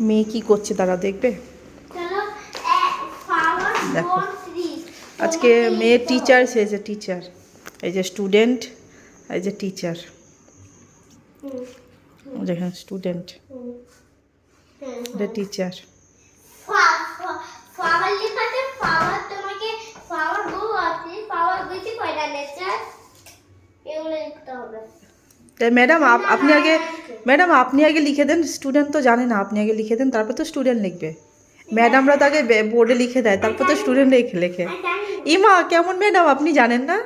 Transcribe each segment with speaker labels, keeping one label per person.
Speaker 1: মেয়ে কি করছে তারা দেখবে? দেখো। আজকে মেয়ে টিচার এসেছে টিচার এই যে স্টুডেন্ট এই যে টিচার যেখানে স্টুডেন্ট এটা টিচার ম্যাডাম আপনি আগে ম্যাডাম আপনি আগে লিখে দেন স্টুডেন্ট তো জানে না আপনি আগে লিখে দেন তারপর তো স্টুডেন্ট লিখবে। ম্যাডামরা তো আগে বোর্ডে লিখে দেয় তারপর তো স্টুডেন্ট লেখে লেখে। ইমা কেমন ম্যাডাম আপনি জানেন না?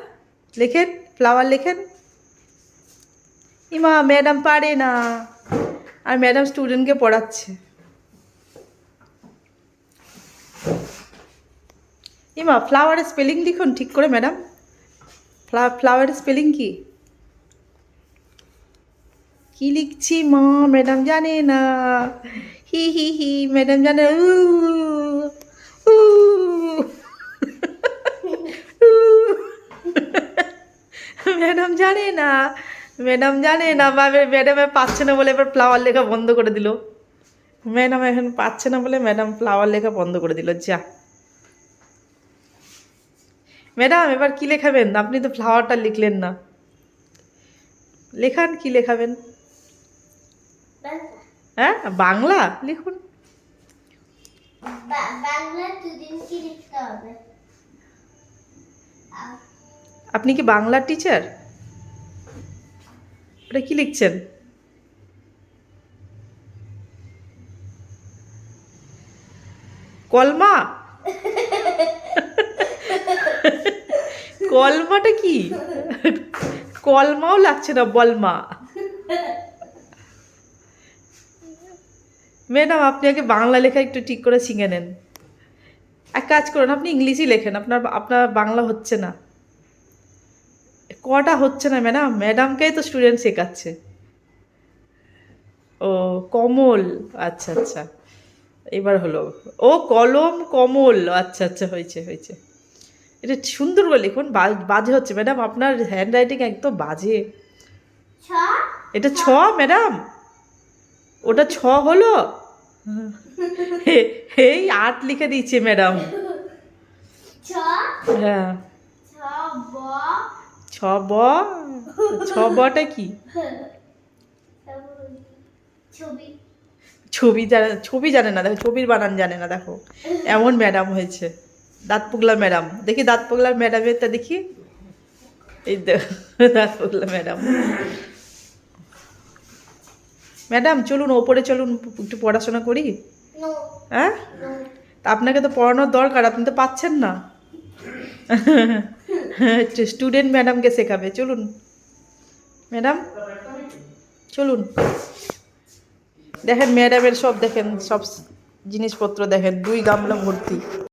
Speaker 1: লেখেন ফ্লাওয়ার লেখেন। ইমা ম্যাডাম পারে না। আর ম্যাডাম স্টুডেন্টকে পড়াচ্ছে। ইমা ফ্লাওয়ারের স্পেলিং লিখুন ঠিক করে ম্যাডাম। ফ্লাওয়ারের স্পেলিং কি? কি লিখছি মা, ম্যাডাম জানে না। হি হি হি, ম্যাডাম জানে। ম্যাডাম জানে না। ম্যাডাম জানে না বা ম্যাডামে পাচ্ছে না বলে এবার ফ্লাওয়ার লেখা বন্ধ করে দিল। ম্যাডাম এখন পাচ্ছে না বলে ম্যাডাম ফ্লাওয়ার লেখা বন্ধ করে দিল, যা। ম্যাডাম, এবার কি লেখাবেন? আপনি তো ফ্লাওয়ারটা লিখলেন না। লেখান কি লেখাবেন। হ্যাঁ বাংলা লিখুন। আপনি কি বাংলার টিচার ওটা কি লিখছেন? কলমা? কলমাটা কি? কলমাও লাগছে না বলমা। ম্যাডাম আপনি আগে বাংলা লেখা একটু ঠিক করে শিখে নেন। এক কাজ করুন আপনি ইংলিশই লেখেন আপনার আপনার বাংলা হচ্ছে না। কটা হচ্ছে না ম্যাডাম? ম্যাডামকেই তো স্টুডেন্ট শেখাচ্ছে। ও কমল আচ্ছা আচ্ছা। এবার হলো ও কলম কমল আচ্ছা আচ্ছা হয়েছে হয়েছে। এটা সুন্দর করে লিখুন বাজে হচ্ছে ম্যাডাম আপনার হ্যান্ড রাইটিং একদম বাজে। এটা ছ ম্যাডাম? ওটা ছ হলো? এই আট লিখে দিচ্ছে ম্যাডাম।
Speaker 2: ছ
Speaker 1: হ্যাঁ।
Speaker 2: ছ ব।
Speaker 1: ছ বটা কি?
Speaker 2: ছবি।
Speaker 1: জানে ছবি জানে না দেখো ছবির বানান জানে না দেখো। এমন ম্যাডাম হয়েছে। দাঁত পুগলা ম্যাডাম। দেখি দাঁত পুগলার ম্যাডামেরটা দেখি। এই দেখো দাঁত পুগলা ম্যাডাম। ম্যাডাম চলুন ওপরে চলুন একটু পড়াশোনা করি? হ্যাঁ? তা আপনাকে তো পড়ানোর দরকার আপনি তো পাচ্ছেন না। স্টুডেন্ট ম্যাডামকে শেখাবে চলুন। ম্যাডাম চলুন। দেখেন ম্যাডামের সব দেখেন সব জিনিসপত্র দেখেন দুই গামলা ভর্তি